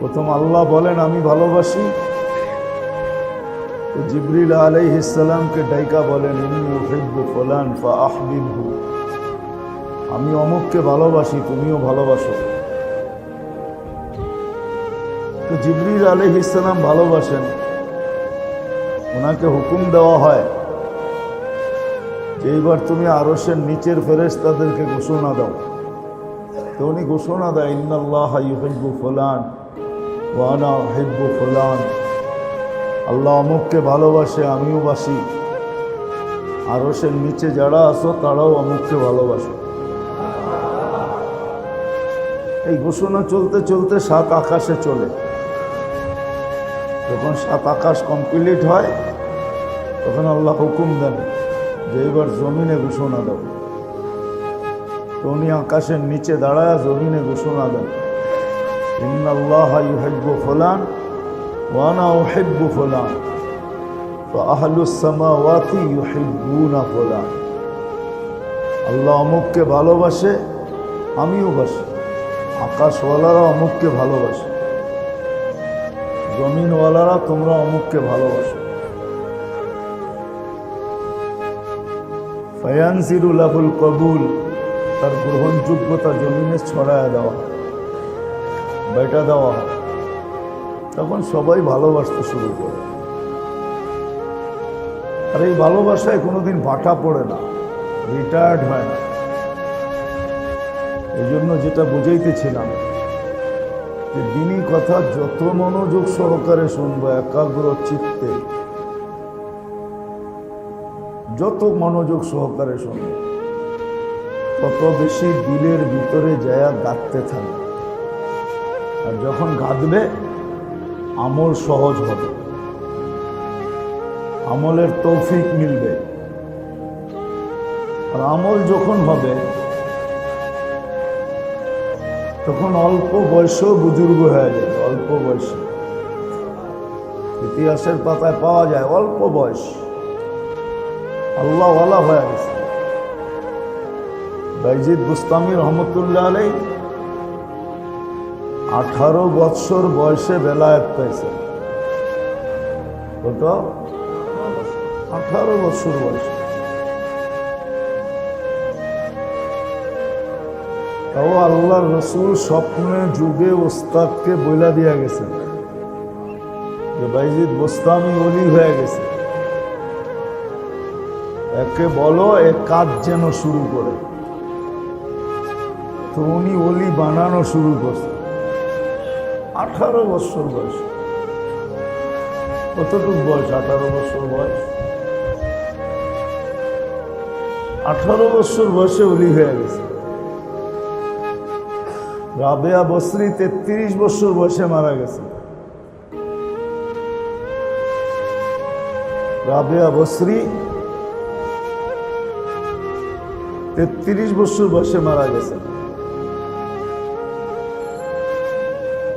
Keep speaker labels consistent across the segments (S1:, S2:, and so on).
S1: প্রথম আল্লাহ বলেন, আমি ভালোবাসি। জিবরিল আলাই ডাইকা বলেন আমি অমুককে ভালোবাসি, তুমিও ভালোবাসো। তো জিবরিল আলহ ভালোবাসেন। ওনাকে হুকুম দেওয়া হয় যে, এইবার তুমি আরসের নিচের ফেরেস তাদেরকে ঘোষণা দাও। তো উনি ঘোষণা দেয়, ইন্নাল্লাহ ইউহিব্বু ফুলান। ওয়ানা হিব্বু ফুলান। আল্লাহ অমুককে ভালোবাসে, আমিও বাসি। আরসের নিচে যারা আসো তারাও অমুককে ভালোবাসো। এই ঘোষণা চলতে চলতে সাত আকাশে চলে। যখন সাত আকাশ কমপ্লিট হয়, তখন আল্লাহ হুকুম দেন যে এবার জমিনে ঘোষণা দাও। তো উনি আকাশের নিচে দাঁড়ায় জমিনে ঘোষণা দেন। ওয়ানা উহিব্বু ফুলান। আহলুস সামাওয়াতি ইউহিব্বুনা ফুলান। আল্লাহ অমুককে ভালোবাসে, আমিও বাসি। আকাশওয়ালারা অমুককে ভালোবাসে। জমিনওয়ালারা তোমরা অমুককে ভালোবাসো। ফয়ানসিরুল আবুল কবুল, তার গ্রহণযোগ্যতা জমিনে ছড়ায় দেওয়া। বেটা দেওয়া হয়। তখন সবাই ভালোবাসতে শুরু করে। আর এই ভালোবাসায় কোনোদিন ভাটা পড়ে না রিটায়ার্ড হয় না। এই জন্য যেটা বুঝাইতেছিলাম, যে দিনই কথা যত মনোযোগ সহকারে শুনব, একাগ্র চিত্তে। যত মনোযোগ সহকারে শুনব, তত বেশি দিলের ভিতরে যায়া গাঁততে থাকবে। আর যখন গাঁদবে, আমল সহজ হবে। আমলের তৌফিক মিলবে। আর আমল যখন হবে, তখন অল্প বয়সেও বুজুর্গ হয়ে যায় অল্প বয়সে। ইতিহাসের পাতায় পাওয়া যায়, অল্প বয়স। আল্লাহওয়ালা হয়ে গেছে। বাইজিদ বুস্তামি রহমতুল্লাহ আলাই আঠারো বৎসর বয়সে বেলায়েত পেয়েছে কত? আঠারো বৎসর বয়সে। তাও আল্লাহ রসুল স্বপ্নে যুগে ওস্তাদকে বইলা দিয়া গেছে যে বাইজিদ বোস্তামি অলি হয়ে গেছে। একে বলো, এ কাজ যেন শুরু করে। তো উনি অলি বানানো শুরু করছে। আঠারো বছর বয়স। কতটুক বয়স আঠারো বছর বয়স? আঠারো বছর বয়সে অলি হয়ে গেছে। রাবেয়া বসরি তেত্রিশ বছর বয়সে মারা গেছে। রাবেয়া বসরি তেত্রিশ বছর বয়সে মারা গেছে।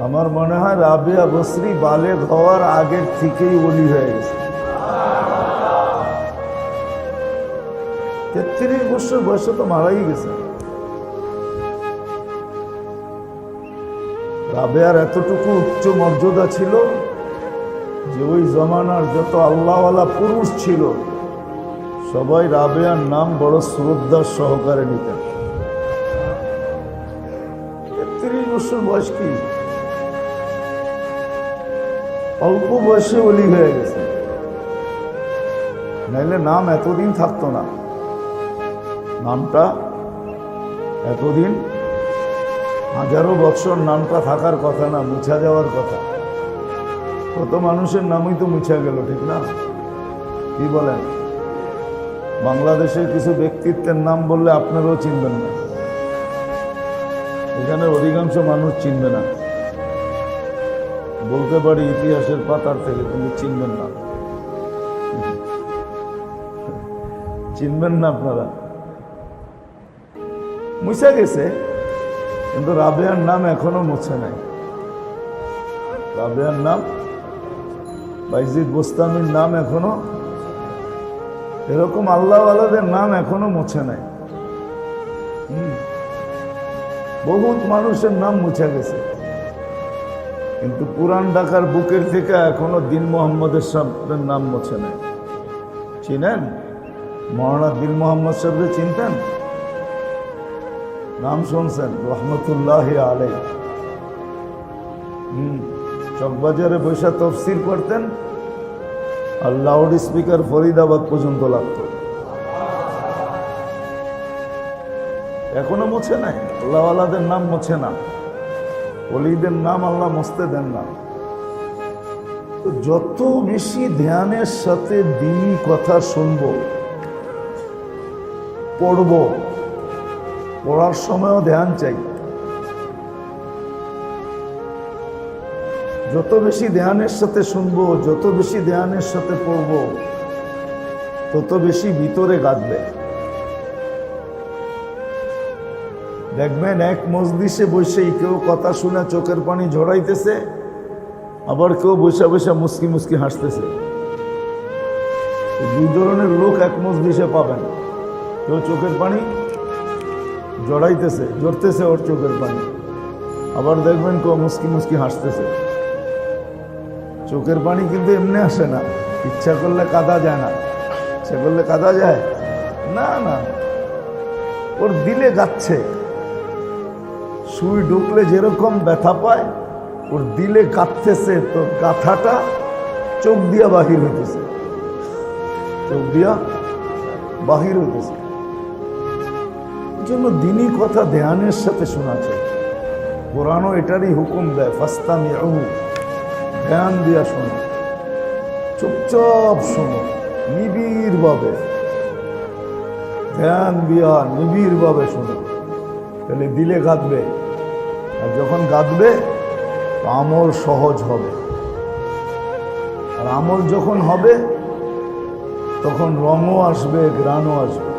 S1: আমার মনে হয় রাবেয়া বসরি বালে হওয়ার আগের থেকেই ওলি হয়ে গেছে। তেত্রিশ বছর বয়সে তো মারাই গেছে। রাবেয়ার এতটুকু উচ্চ মর্যাদা ছিল যে ওই জমানার যত আল্লাহওয়ালা পুরুষ ছিল, সবাই রাবেয়ার নাম বড় শ্রদ্ধার সহকারে নিতেন। তেত্রিশ বছর বয়স কি? অল্প বয়সে অলি হয়ে গেছে। নাইলে নাম এতদিন থাকতো না। নামটা এতদিন হাজারো বছর নামটা থাকার কথা না, মুছা যাওয়ার কথা। কত মানুষের নামই তো মুছা গেল, ঠিক না? কি বলেন? বাংলাদেশের কিছু ব্যক্তিত্বের নাম বললে আপনারাও চিনবেন না। এখানে অধিকাংশ মানুষ চিনবে না। বলতে পারি ইতিহাসের পাতার থেকে কিন্তু চিনবেন না। চিনবেন না আপনারা। মুছা গেছে, কিন্তু রাবেয়ার নাম এখনও মুছে নাই। রাবেয়ার নাম, বাইজিদ বোস্তামির নাম এখনও, এরকম আল্লাহওয়ালাদের নাম এখনও মুছে নাই। বহুত মানুষের নাম মুছে গেছে। কিন্তু পুরান ঢাকার বুকের থেকে এখনও দিন মোহাম্মদের সাহেবের নাম মোছে নেই। চিনেন? মহানা দিন মোহাম্মদ সাহেবকে চিনতেন? নাম শুনছেন, রহমতুল্লাহ আলাই হম, চকবাজারে বৈশা তফসির করতেন আর লাউড স্পিকার ফরিদাবাদ পর্যন্ত লাগতো। এখনও মুছে নাই, আল্লাহওয়ালাদের নাম মুছে না। অলিদের নাম আল্লাহ মস্তে দেন না। যত বেশি ধ্যানের সাথে দিনই কথা শুনব, পড়ব, পড়ার সময়ও ধ্যান চাই। যত বেশি ধ্যানের সাথে শুনব, যত বেশি ধ্যানের সাথে পড়ব, তত বেশি ভিতরে গাঁদবে। দেখবেন এক মসজিষে বসেই কেউ কথা শুনে চোখের পানি ঝরাইতেছে, আবার কেউ বসে বসে মুসকি মুসকি হাসতেছে। দুই ধরনের লোক এক মসজিষে পাবেন। কেউ চোখের পানি জড়াইতেছে জড়তেছে ওর চোখের পানি। আবার দেখবেন কেউ মুসকি মুসকি হাসতেছে। চোখের পানি কিন্তু এমনি আসে না। ইচ্ছা করলে কাদা যায় না। ইচ্ছা করলে কাদা যায়? না না। ওর দিলে যাচ্ছে। সুই ঢুকলে যেরকম ব্যথা পায়, ওর দিলে কাঁদতেছে, তো গাথাটা চোখ দিয়া বাহির হইতেছে। চোখ দিয়া বাহির হইতেছে। জন্য দিনই কথা ধ্যানের সাথে শোনা চাই কোরআনও এটারই হুকুম দেয় ফাস্তামি ধ্যান দিয়া শোনো। চুপচাপ শোনো নিবিড় ভাবে ধ্যান দিয়া নিবিড় ভাবে শোনো। তাহলে দিলে গাঁদবে আর যখন গাঁদবে আমল সহজ হবে। আর আমল যখন হবে, তখন রঙও আসবে গ্রানও আসবে।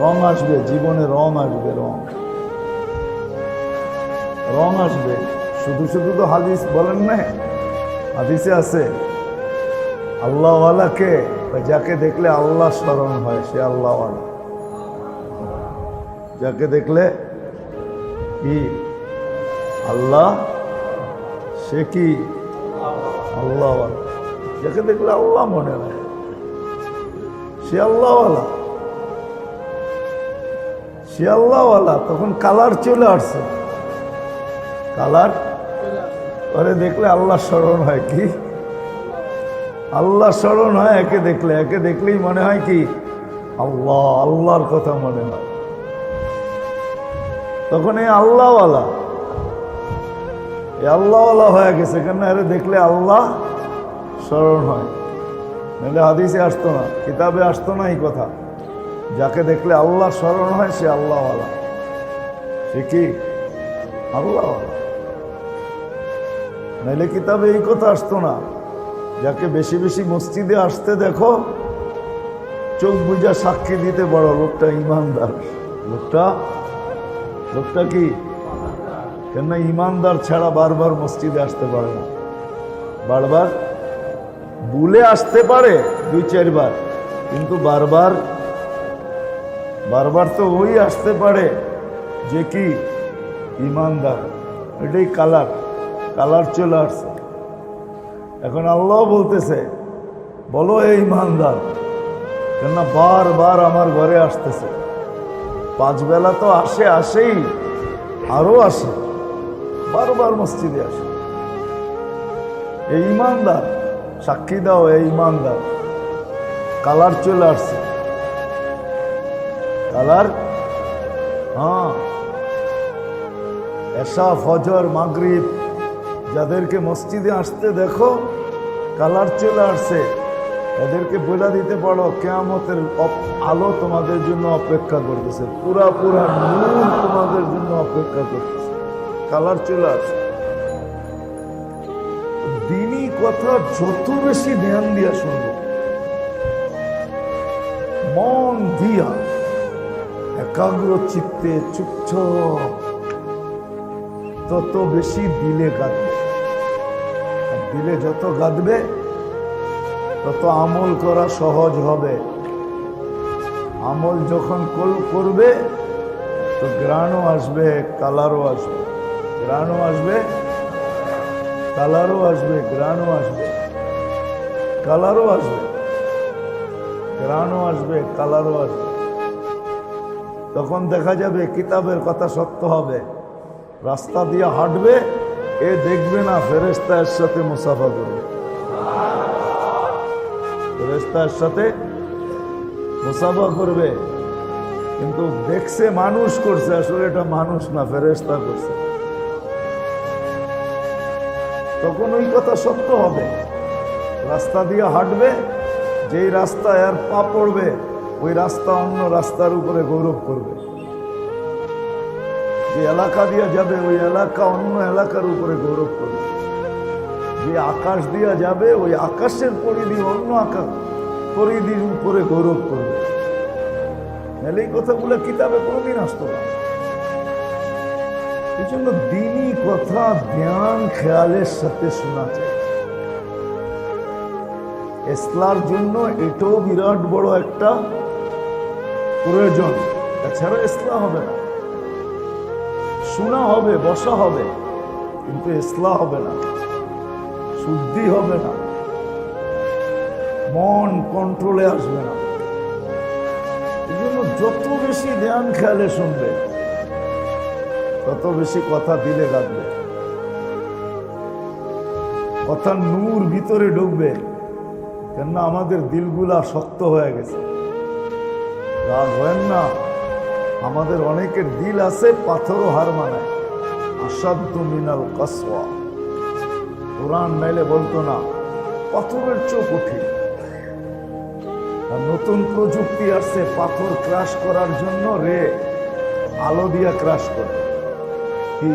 S1: রং আসবে, জীবনে রং আসবে, রং। রং আসবে। শুধু শুধু তো হাদিস বলেন না হাদিসে আছে, আল্লাহওয়ালাকে, যাকে দেখলে আল্লাহ স্মরণ হয়, সে আল্লাহওয়ালা। যাকে দেখলে কি? আল্লাহ? সে কি? আল্লাহ যাকে দেখলে আল্লাহ মনে হয়। সে আল্লাহওয়ালা সে আল্লাহওয়ালা তখন কালার চলে আসছে। কালার? পরে দেখলে আল্লাহ স্মরণ হয় কি? আল্লাহ স্মরণ হয় একে দেখলে। একে দেখলেই মনে হয় কি? আল্লাহ, আল্লাহর কথা মনে হয়। তখন এই আল্লাহওয়ালা এই আল্লাহওয়ালা হয়ে গেছে, কেন আরে দেখলে আল্লাহ স্মরণ হয়? নাহলে হাদিসে আসতো না, কিতাবে আসতো না এই কথা। যাকে দেখলে আল্লাহ স্মরণ হয়, সে আল্লাহওয়ালা। সে কি? আল্লাহওয়ালা। নাহলে কিতাবে এই কথা আসতো না, যাকে বেশি বেশি মসজিদে আসতে দেখো, চোখ বুঝা সাক্ষী দিতে বড় লোকটা ইমানদার। লোকটা? লোকটা কি? কেননা ইমানদার ছাড়া বারবার মসজিদে আসতে পারে না। বারবার ভুলে আসতে পারে দুই, চারবার, কিন্তু বারবার বারবার তো ওই আসতে পারে যে কি ইমানদার। এটাই কালার কালার চলে আসছে। এখন আল্লাহ বলতেছে, বলো এই ইমানদার, কেননা বারবার আমার ঘরে আসতেছে। পাঁচ বেলা তো আসে, আসেই আরও আসে। বারবার মসজিদে আসে। এই ইমানদার, সাক্ষী দাও এই ইমানদার। কালার চলে আসছে। কালার? হ্যাঁ। এসা ফজর, মাগরিব, যাদেরকে মসজিদে আসতে দেখো, কালার চলে আসছে। এদেরকে বোঝা দিতে পারো, কেয়ামতের আলো তোমাদের জন্য অপেক্ষা করতেছে। পুরা পুরা নূর তোমাদের জন্য অপেক্ষা করতেছে। কালার চলে আসছে দিনই কথা যত বেশি ধ্যান দিয়া শুনব, মন দিয়া একাগ্র চিত্তে চুপচাপ তত বেশি দিলে কাঁদবে দিলে যত গাঁদবে, তত আমল করা সহজ হবে। আমল যখন করবে, তো গ্রাণও আসবে, কালারও আসবে। গ্রাণও আসবে, কালারও আসবে গ্রানও আসবে, কালারও আসবে গ্রানও আসবে, কালারও আসবে। তখন দেখা যাবে কিতাবের কথা সত্য হবে। রাস্তা দিয়ে হাঁটবে, এ দেখবে না ফেরেস্তা এর সাথে মুসাফা করবে। ফেরেস্তা এর সাথে মুসাফা করবে। কিন্তু দেখছে মানুষ করছে, আসলে এটা মানুষ না ফেরেস্তা করছে। তখন ওই কথা সত্য হবে। রাস্তা দিয়ে হাঁটবে, যেই রাস্তা আর পা পড়বে, ওই রাস্তা অন্য রাস্তার উপরে গৌরব করবে। যে এলাকা দিয়ে যাবে, ওই এলাকা অন্য এলাকার উপরে গৌরব করবে। যে আকাশ দিয়া যাবে, ওই আকাশের পরিধি অন্য আকাশ পরিধির উপরে গৌরব করবে। এই কথাগুলো কিতাবে কোনোদিন আসতো না। জন্য দিনই কথা ধ্যান খেয়ালের সাথে শোনা এসলার জন্য এটাও বিরাট বড় একটা প্রয়োজন। এছাড়া ইসলা হবে না। শোনা হবে, বসা হবে, কিন্তু এসলা হবে না। শুদ্ধি হবে না। মন কন্ট্রোলে আসবে না। এই জন্য যত বেশি ধ্যান, খেয়ালে শুনবে। তত বেশি কথা দিলে লাগবে। কথা নূর ভিতরে ঢুকবে। কেননা আমাদের দিলগুলা শক্ত হয়ে গেছে। রাগ হয় না। আমাদের অনেকের দিল আছে, পাথরও হার মানায়। আসাধ্য মিনাল কসওয়া। কোরআন নাইলে বলতো না, পাথরের চোখ উঠে নতুন প্রযুক্তি আসছে, পাথর ক্রাশ করার জন্য রে, আলো দিয়া ক্রাশ করে। কি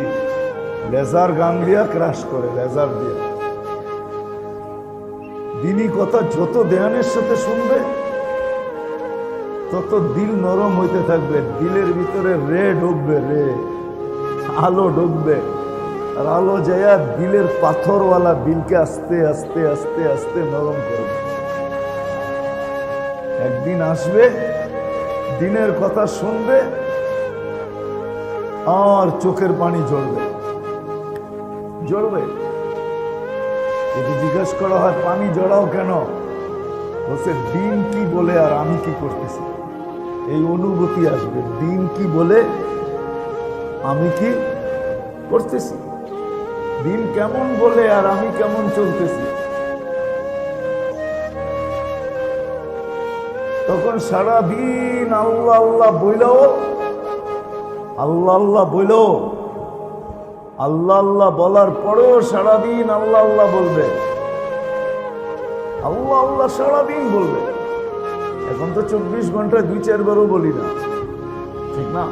S1: লেজার গান দিয়া ক্রাশ করে, লেজার দিয়া। দিনই কথা যত ধ্যানের সাথে শুনবে, তত দিল নরম হইতে থাকবে, দিলের ভিতরে রে ঢুকবে রে, আলো ঢুকবে। আর আলো যায়া দিলের পাথরওয়ালা দিলকে আস্তে আস্তে আস্তে আস্তে নরম করবে। একদিন আসবে, দিনের কথা শুনবে আর চোখের পানি জ্বলবে। জ্বলবে? যদি জিজ্ঞেস করা হয়, পানি জড়াও কেন? বলছে দিন কি বলে আর আমি কি করতেছি? এই অনুভূতি আসবে দিন কি বলে, আমি কি করতেছি? দিন কেমন বলে আর আমি কেমন চলতেছি? তখন সারা দিন আল্লাহ আল্লাহ বইলেও আল্লাহ আল্লাহ বইলেও আল্লাহ আল্লাহ বলার পরেও সারাদিন আল্লাহ আল্লাহ বলবে। আল্লাহ আল্লাহ সারাদিন বলবে। এখন তো চব্বিশ ঘন্টায় দুই চারবারও বলি না। ঠিক না?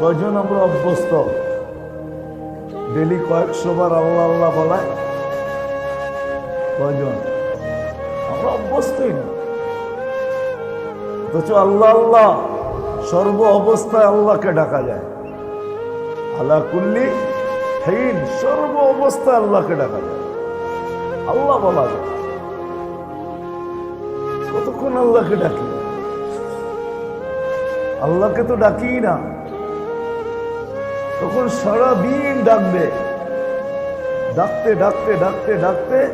S1: কয়জন আমরা অভ্যস্ত? ডেলি কয়েকশো বার আল্লাহ আল্লাহ বলায়। কয়জন? আমরা অভ্যস্তই না। অথচ আল্লাহ আল্লাহ সর্ব অবস্থায় আল্লাহকে ডাকা যায়। আল্লাহ কুল্লি সর্ব অবস্থায় আল্লাহকে ডাকা যায়। আল্লাহ বলা যায়। কতক্ষণ আল্লাহকে ডাকি? আল্লাহকে তো ডাকি না। তখন সারা দিন ডাকবে। ডাকতে ডাকতে ডাকতে ডাকতে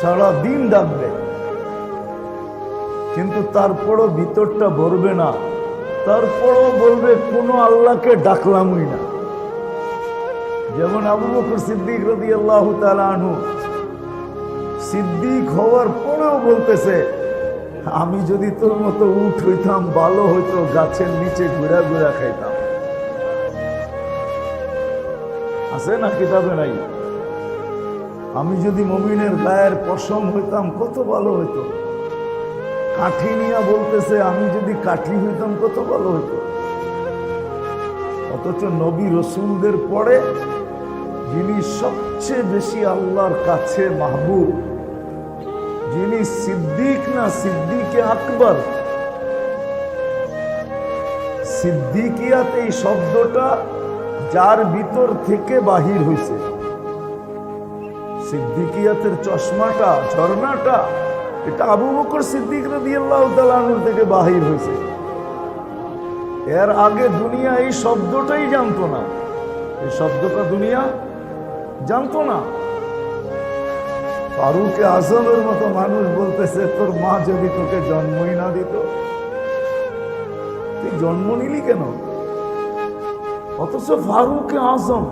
S1: সারা দিন ডাকবে। কিন্তু তারপরও ভিতরটা ভরবে না। তারপরও বলবে, কোনো আল্লাহকে ডাকলামই না। যেমন আবু বকর সিদ্দিক রদি আল্লাহ আনহু সিদ্দিক হওয়ার পরেও বলতেছে, আমি যদি তোর মতো উঠ হইতাম ভালো হইতো, গাছের নিচে ঘুরা ঘুরা খাইতাম। আছে না কিতাবে নাই? আমি যদি মমিনের গায়ের পশম হইতাম, কত ভালো হইতো? কাঠি নিয়া বলতেছে, আমি যদি কাঠি হইতাম, কত ভালো হইতো? অথচ নবী রসুলদের পরে যিনি সবচেয়ে বেশি আল্লাহর কাছে মাহবুব, যিনি সিদ্দিক না সিদ্দিকে আকবর, সিদ্দিকিয়াত এই শব্দটা যার ভিতর থেকে বাহির হয়েছে সিদ্দিকিয়াতের চশমাটা, ঝর্ণাটা এটা আবু বকর সিদ্দিক থেকে বাহির হয়েছে। এর আগে দুনিয়া এই শব্দটাই জানতো না। এই শব্দটা দুনিয়া জানতো না। ফারুকে আজমের মতো মানুষ বলতেছে, তোর মা যদি তোকে জন্মই না দিত, তুই জন্ম নিলি কেন? অথচ ফারুকে আজম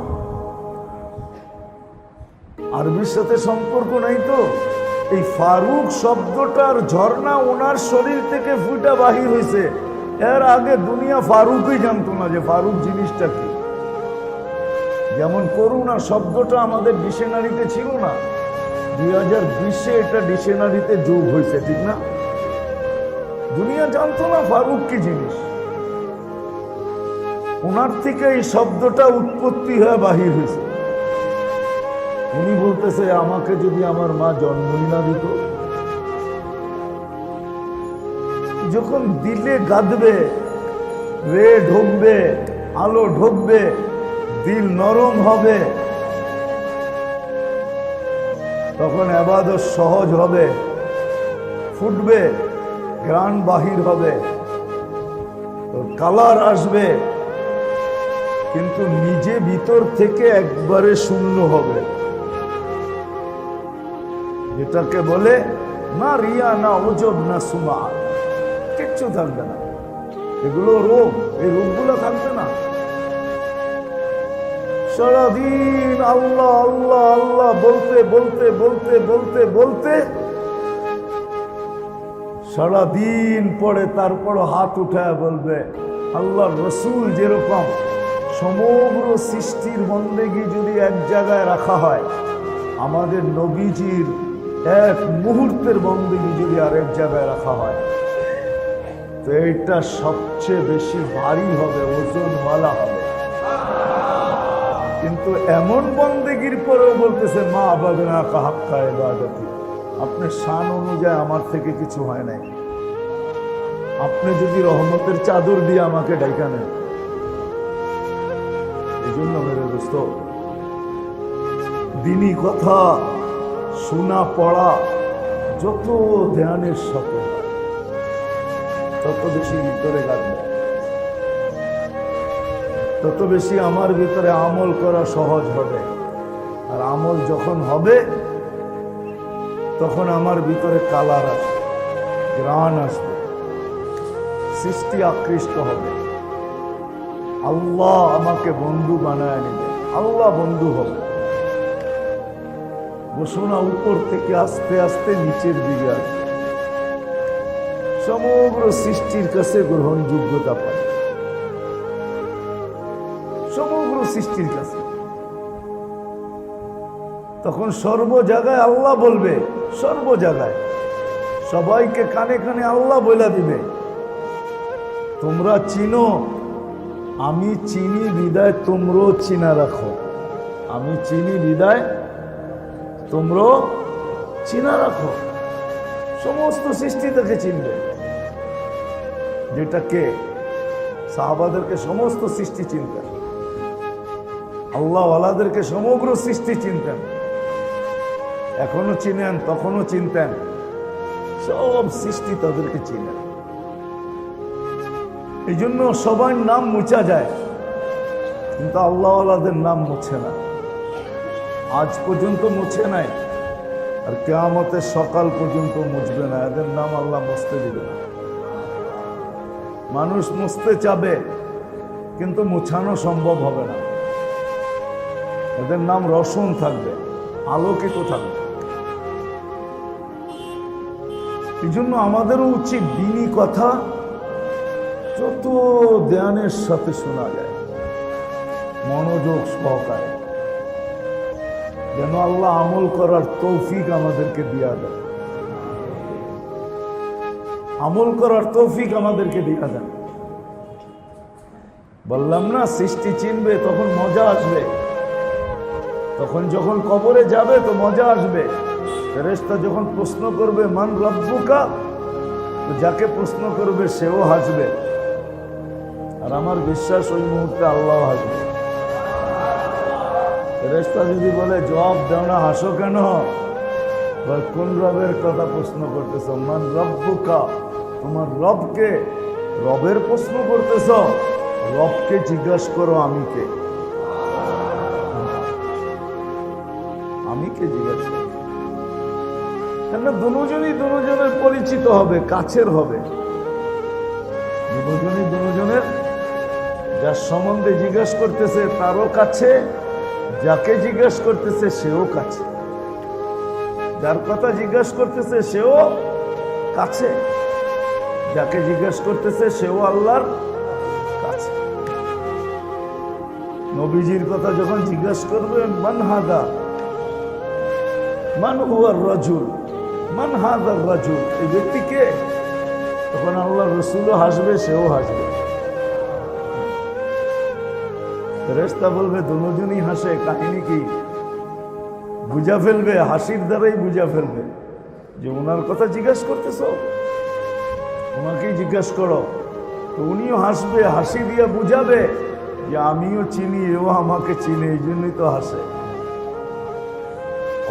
S1: আরবির সাথে সম্পর্ক নাই তো। এই ফারুক শব্দটার ঝর্ণা ওনার শরীর থেকে ফুটা বাহির হয়েছে। এর আগে দুনিয়া ফারুকই জানতো না যে ফারুক জিনিসটা কি। যেমন করুণা শব্দটা আমাদের ডিকশনারিতে ছিল না। দুই হাজার বিশে এটা ডিকশনারিতে যোগ হয়েছে, ঠিক না? দুনিয়া জানতো না ফারুক কি জিনিস। ওনার থেকে এই শব্দটা উৎপত্তি হয়ে বাহির হয়েছে। উনি বলতেছে, আমাকে যদি আমার মা জন্মই না দিত। যখন দিলে গাদবে, রে ঢুকবে, আলো ঢুকবে, দিল নরম হবে, তখন আবাদত সহজ হবে, ফুটবে গ্রান বাহির হবে। কালার আসবে, কিন্তু নিজে ভিতর থেকে একবারে শূন্য হবে। যেটাকে বলে না রিয়া না ওজব না সুমা। কিচ্ছু থাকবে না। এগুলো রোগ, এই রোগগুলো থাকবে না। সারাদিন আল্লাহ আল্লাহ আল্লাহ বলতে বলতে বলতে বলতে বলতে সারাদিন পরে তারপর হাত উঠায় বলবে আল্লাহ রসুল যেরকম সমগ্র সৃষ্টির বন্দেগি যদি এক জায়গায় রাখা হয়, আমাদের নবীজির এক মুহূর্তের বন্দেগি যদি আরেক জায়গায় রাখা হয়, তো এইটা সবচেয়ে বেশি ভারী হবে ওজনওয়ালা হবে। কিন্তু এমন বন্দেগির পরেও বলতেছে, মা আবাদনা কাহাক্কা এবাদতি আপনার শান অনুযায়ী আমার থেকে কিছু হয় নাই। আপনি যদি রহমতের চাদর দিয়ে আমাকে ডাইকা নেন এই জন্য মেরে দোস্ত দিনী কথা। শোনা পড়া যত ধ্যানের সাথে তত বেশি ভিতরে লাগবে। তত বেশি আমার ভিতরে আমল করা সহজ হবে। আর আমল যখন হবে, তখন আমার ভিতরে কালার আসবে গ্রাণ আসবে, সৃষ্টি আকৃষ্ট হবে। আল্লাহ আমাকে বন্ধু বানায় নেবে, আল্লাহ বন্ধু হবে। ঘোষণা উপর থেকে আস্তে আস্তে নিচের দিকে আসবে সমগ্র সৃষ্টির কাছে গ্রহণযোগ্যতা পায়। সমগ্র সৃষ্টির কাছে। তখন সর্ব জায়গায় আল্লাহ বলবে, সর্ব জায়গায়। সবাইকে কানে কানে আল্লাহ বলে দিবে। তোমরা চিনো, আমি চিনি বিদায়, তোমরাও চিনা রাখো। আমি চিনি বিদায় তোমরাও চিনা রাখো। সমস্ত সৃষ্টি তাকে চিনবে। যেটাকে সাহাবাদেরকে সমস্ত সৃষ্টি চিনতেন। আল্লাহওয়ালাদেরকে সমগ্র সৃষ্টি চিনতেন। এখনও চিনেন, তখনও চিনতেন। সব সৃষ্টি তাদেরকে চিনেন। এই জন্য সবার নাম মুছা যায়। কিন্তু আল্লাহওয়ালাদের নাম মুছে না। আজ পর্যন্ত মুছে নাই। আর কেয়ামতের সকাল পর্যন্ত মুছবে না। এদের নাম আল্লাহ মুছতে দিবে না। মানুষ মুছতে চাবে, কিন্তু মুছানো সম্ভব হবে না। এদের নাম রসুন থাকবে, আলোকিত থাকবে। এই জন্য আমাদেরও উচিত দিনই কথা যত ধ্যানের সাথে শোনা যায়। মনোযোগ সহকারে। যেন আল্লাহ আমল করার তৌফিক আমাদেরকে দিয়া দেন। আমল করার তৌফিক আমাদেরকে দিয়া দেন। বললাম না, সৃষ্টি চিনবে, তখন মজা আসবে। তখন যখন কবরে যাবে তো মজা আসবে। ফেরেশতা যখন প্রশ্ন করবে, মান রব্বুকা? তো যাকে প্রশ্ন করবে, সেও হাসবে। আর আমার বিশ্বাস ওই মুহূর্তে আল্লাহ হাসবে। ফেরেশতা যদি বলে, জবাব দাও না, হাসো কেন? কোন রবের কথা প্রশ্ন করতেছ? মান রব্বুকা? তোমার রবকে? রবের প্রশ্ন করতেছ? রবকে জিজ্ঞাসা করো আমি কে? আমি কে জিজ্ঞাসা? কেন দুজনই দুজনের পরিচিত হবে, কাছের হবে। দুজনই দুজনের যার সম্বন্ধে জিজ্ঞেস করতেছে, তারও কাছে যাকে জিজ্ঞেস করতেছে সেও কাছে। যার কথা জিজ্ঞেস করতেছে সেও কাছে। যাকে জিজ্ঞেস করতেছে সেও আল্লাহর কাছে। নবীজির কথা যখন জিজ্ঞেস করবে, মান হাদা? মান হুয়ার রাজুল? মান হাদার রাজুল? এই ব্যক্তিকে তখন আল্লাহ রসুলও হাসবে, সেও হাসবে। ফেরেস্তা বলবে, দুজনই হাসে, কাহিনী কি? বুঝা ফেলবে, হাসির দ্বারাই বুঝা ফেলবে। যে ওনার কথা জিজ্ঞাসা করতেছ ওনাকেই জিজ্ঞাসা করো। তো উনিও হাসবে, হাসি দিয়ে বুঝাবে যে আমিও চিনি, এও আমাকে চিনি, এই জন্যই তো হাসে।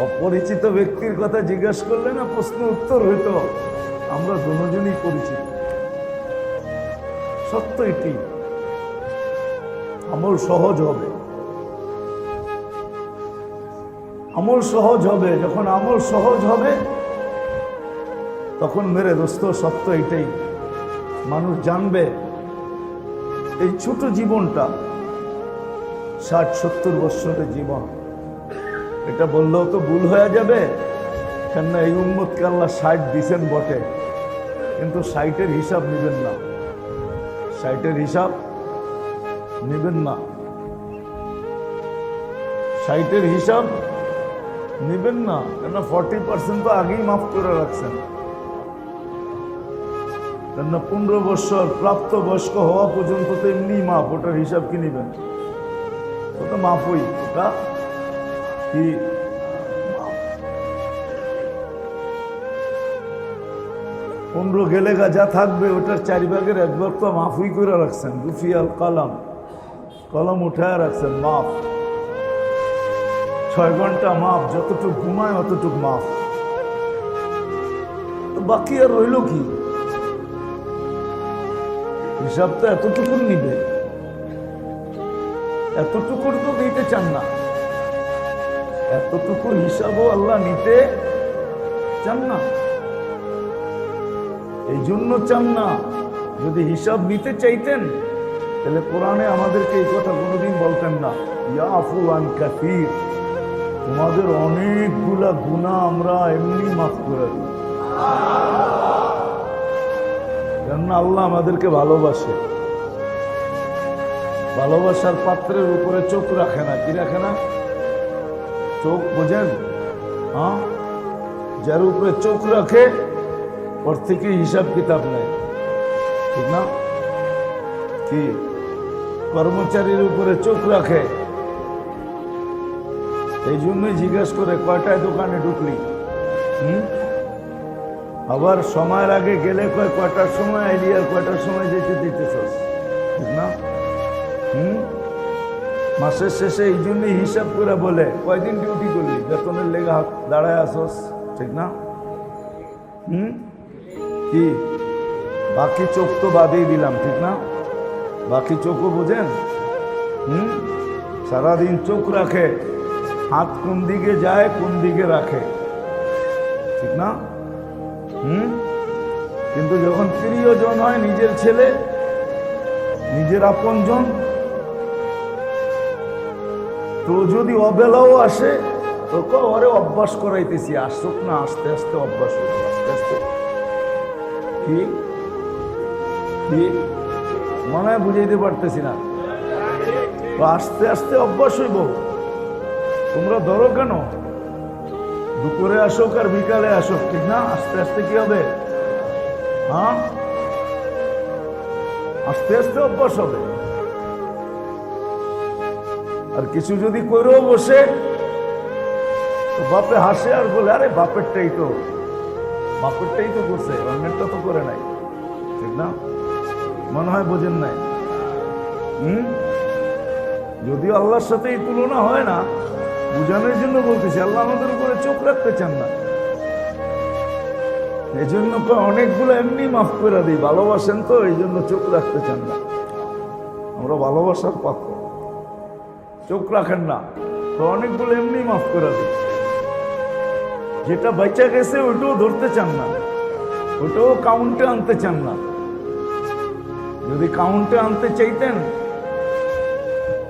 S1: অপরিচিত ব্যক্তির কথা জিজ্ঞাসা করলে না প্রশ্ন উত্তর হইতো, আমরা দুজনই পরিচিত। সত্য এটি আমল সহজ হবে। আমল সহজ হবে, যখন আমল সহজ হবে, তখন মেরে দোস্ত, সত্য এটাই। মানুষ জানবে, এই ছোট জীবনটা, ষাট, সত্তর বৎসরের জীবন, এটা বললেও তো ভুল হয়ে যাবে। কেননা এই উম্মতকে আল্লাহ ষাট দিছেন বটে, কিন্তু ষাটের হিসাব নেবেন না। ষাটের হিসাব নেবেন না। ষাটের হিসাব নেবেন না, কেন ফর্টি পার্সেন্ট তো আগেই মাফ করে রাখছেন। কেন পনেরো বছর প্রাপ্ত বয়স্ক হওয়া পর্যন্ত তো এমনি মাফ, ওটার হিসাব কি নেবেন? ওটা মাফই, ওটা কি মাফ। পনেরো গেলে যা থাকবে, ওটার চারি ভাগের এক ভাগ তো মাফই করে রাখছেন, রুফিয়াল কলম। কলম উঠায় রাখছেন, মাফ। ছয় ঘণ্টা মাফ, যতটুক ঘুমায় অতটুক মাফ। বাকি আর রইল কি? হিসাব তো এতটুকু নিবে। এতটুকুর তো দিতে চান না। এতটুকুর হিসাবও আল্লাহ নিতে চান না। এই জন্য চান না। যদি হিসাব নিতে চাইতেন তাহলে কোরআনে আমাদেরকে এই কথা কোনোদিন বলতেন না, ইয়া আফু আন কাফির তোমাদের অনেকগুলা গুণা আমরা এমনি মাফ করে দিই কেননা আল্লাহ আমাদেরকে ভালোবাসে। ভালোবাসার পাত্রের উপরে চোখ রাখে না। কি রাখে না? চোখ বোঝেন? হ্যাঁ? যার উপরে চোখ রাখে, ওর থেকে হিসাব কিতাব নেয়। ঠিক না? কি? কর্মচারীর উপরে চোখ রাখে। এই জন্যই জিজ্ঞেস করে, কয়টায় দোকানে ঢুকলি? আবার সময়ের আগে গেলে কয়, কয়টার সময় এলি আর কয়টার সময় যেতে দিতেছস? ঠিক না? হুম? মাসের শেষে এই জন্যই হিসাব করে বলে, কয়দিন ডিউটি করলি? বেতনের লেগে হাত দাঁড়ায় আসস ঠিক না? হুম? কি? বাকি চোখ তো বাদেই দিলাম, ঠিক না? বাকি চোখও বোঝেন? হুম? সারাদিন চোখ রাখে, হাত কোন দিকে যায়, কোন দিকে রাখে। ঠিক না? হুম? কিন্তু যখন প্রিয়জন হয় নিজের ছেলে, নিজের আপনজন, তো যদি অবেলাও আসে তো ওরে অভ্যাস করাইতেছি। আসুক না, আস্তে আস্তে অভ্যাস হবে আস্তে আস্তে। কি? কি? মনে হয় বুঝাইতে পারতেছি না। তো আস্তে আস্তে অভ্যাস হইব। তোমরা ধরো কেন? দুপুরে আসুক আর বিকালে আসুক ঠিক না? আস্তে আস্তে কি হবে? হ্যাঁ? আস্তে আস্তে অভ্যাস হবে। আর কিছু যদি করেও বসে, তো বাপে হাসে আর বলে, আরে, বাপেরটাই তো বাপেরটাই তো করছে, অন্যেরটা তো করে নাই। ঠিক না? মনে হয় বোঝেন নাই। হুম? যদিও আল্লাহর সাথে এই তুলনা হয় না, বুঝানোর জন্য বলতেছি, আল্লাহ আমাদের উপরে চোখ রাখতে চান না। এই জন্য অনেকগুলো এমনি মাফ করে দিই, ভালোবাসেন তো, এই জন্য চোখ রাখতে চান না। আমরা ভালোবাসার পাত্র। চোখ রাখেন না তো অনেকগুলো এমনি মাফ করে দিই। যেটা বেঁচে গেছে, ওইটাও ধরতে চান না ওটাও কাউন্টে আনতে চান না। যদি কাউন্টে আনতে চাইতেন,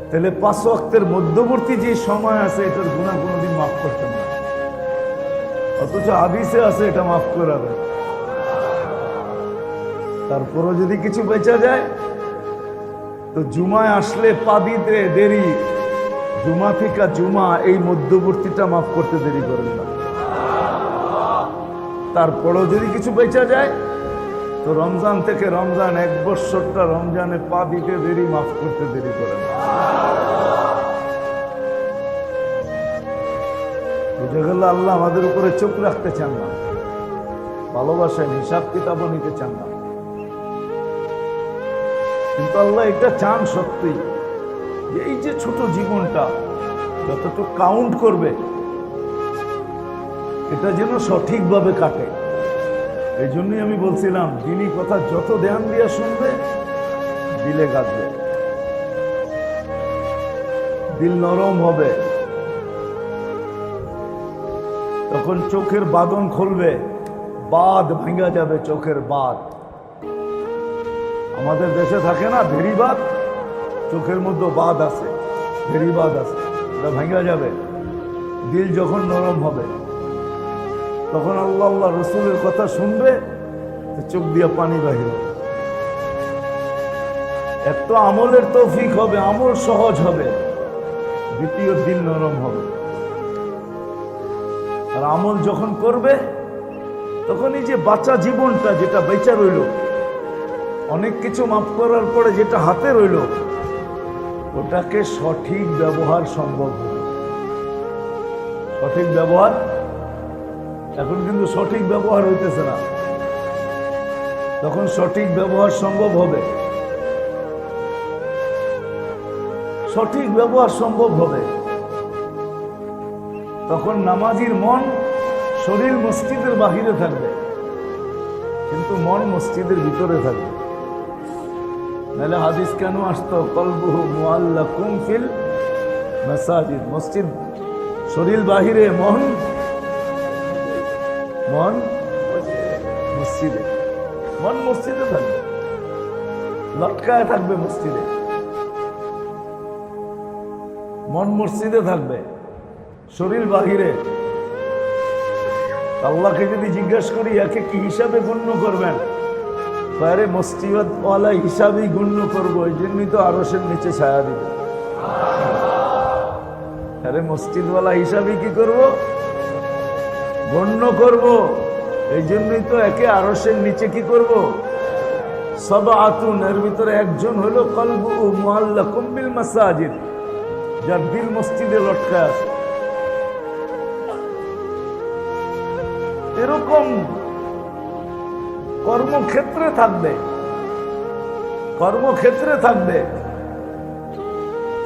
S1: তাহলে পাঁচ অক্টের মধ্যবর্তী যে সময় আছে, এটার গুণা কোনোদিন মাফ করতেন না। অথচ আদিসে আছে, এটা মাফ করাবে তারপরও যদি কিছু বেচা যায়, তো জুমায় আসলে পা দিতে দেরি। জুমা থেকে জুমা, এই মধ্যবর্তীটা মাফ করতে দেরি করবে না। তারপরেও যদি কিছু বেচা যায় তো রমজান থেকে রমজান, এক বৎসরটা রমজানে পা দিতে দেরি, মাফ করতে দেরি করে না। আল্লাহ আমাদের উপরে চোখ রাখতে চান না। ভালোবাসেন হিসাব কিতাবও নিতে চান না। কিন্তু আল্লাহ এটা চান সত্যি। এই যে ছোট জীবনটা, যতটুকু কাউন্ট করবে, এটা যেন সঠিকভাবে কাটে। এই জন্যই আমি বলছিলাম দিনই কথা যত ধ্যান দিয়ে শুনবে, দিলে কাটবে দিল নরম হবে। তখন চোখের বাদন খুলবে বাদ ভাঙ্গা যাবে চোখের বাদ আমাদের দেশে থাকে না ভেরিবাদ চোখের মধ্যে বাদ আছে ভেরিবাদ আছে এটা ভাঙ্গা যাবে। দিল যখন নরম হবে। তখন আল্লাহ আল্লাহ রসুলের কথা শুনবে চোখ দিয়ে পানি বাহির। এত আমলের তৌফিক হবে, আমল সহজ হবে, দ্বিতীয় দিন নরম হবে আর আমল যখন করবে তখন এই যে বাচ্চা জীবনটা যেটা বেচা রইল, অনেক কিছু মাফ করার পরে যেটা হাতে রইল, ওটাকে সঠিক ব্যবহার সম্ভব সঠিক ব্যবহার এখন কিন্তু সঠিক ব্যবহার হইতেছে না। তখন সঠিক ব্যবহার সম্ভব হবে, সঠিক ব্যবহার সম্ভব হবে, তখন নামাজির মন শরীর মসজিদের বাহিরে থাকবে, কিন্তু মন মসজিদের ভিতরে থাকবে। নাহলে হাদিস কেন আসতো? কলবুহু মোয়াল্লা কুমফিল মাসাজিদ শরীর বাহিরে, মন মন মসজিদে। মন মসজিদে থাকবে। লটকায় থাকবে মসজিদে। মন মসজিদে থাকবে। শরীর বাহিরে। আল্লাহকে যদি জিজ্ঞেস করি একে কি হিসাবে গণ্য করবেন? বাইরে মসজিদওয়ালা হিসাবেই গণ্য করব এই জন্যই তো আরসের নিচে ছায়া দিবে। আরে মসজিদওয়ালা হিসাবেই কি করব? গণ্য করব। এই জন্যই তো একে আরসের নিচে কি করব? সব আতুন এর ভিতরে একজন হলো কলবু মোয়াল্লা কুম্বিল মাসাজিদ, যার দিল মসজিদে লটকা আছে। এরকম কর্মক্ষেত্রে থাকবে। কর্মক্ষেত্রে থাকবে।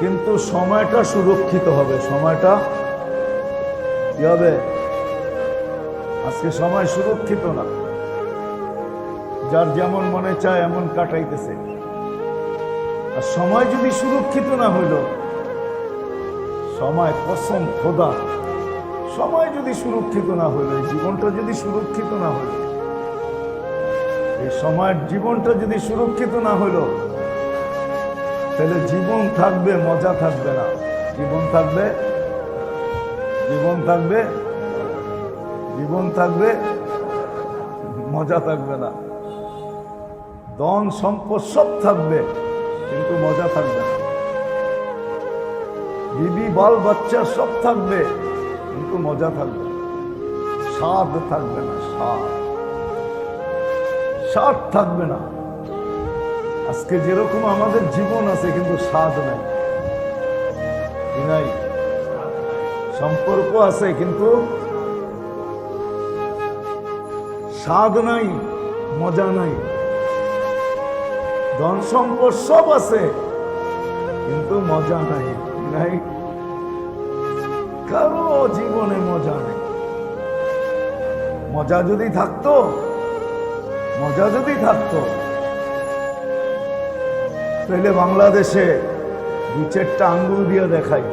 S1: কিন্তু সময়টা সুরক্ষিত হবে। সময়টা কি হবে? আজকে সময় সুরক্ষিত না। যার যেমন মনে চায় এমন কাটাইতেছে। আর সময় যদি সুরক্ষিত না হইল, সময় কসম খোদা। সময় যদি সুরক্ষিত না হইল জীবনটা যদি সুরক্ষিত না হইল, এই সময়ের জীবনটা যদি সুরক্ষিত না হইল, তাহলে জীবন থাকবে, মজা থাকবে না। জীবন থাকবে জীবন থাকবে জীবন থাকবে, মজা থাকবে না। ধন, সম্পদ সব থাকবে, কিন্তু মজা থাকবে না। বিবি, বাল, বাচ্চা সব থাকবে, কিন্তু মজা থাকবে স্বাদ থাকবে না, স্বাদ। স্বাদ থাকবে না। আজকে যেরকম আমাদের জীবন আছে, কিন্তু স্বাদ নাই? সম্পর্ক আছে, কিন্তু স্বাদ নাই, মজা নাই। ধন সম্পদ সব আছে, কিন্তু মজা নাই নাই। কারও জীবনে মজা নেই। মজা যদি থাকতো, মজা যদি থাকতো, তাহলে বাংলাদেশে দু চারটা আঙ্গুল দিয়ে দেখাই।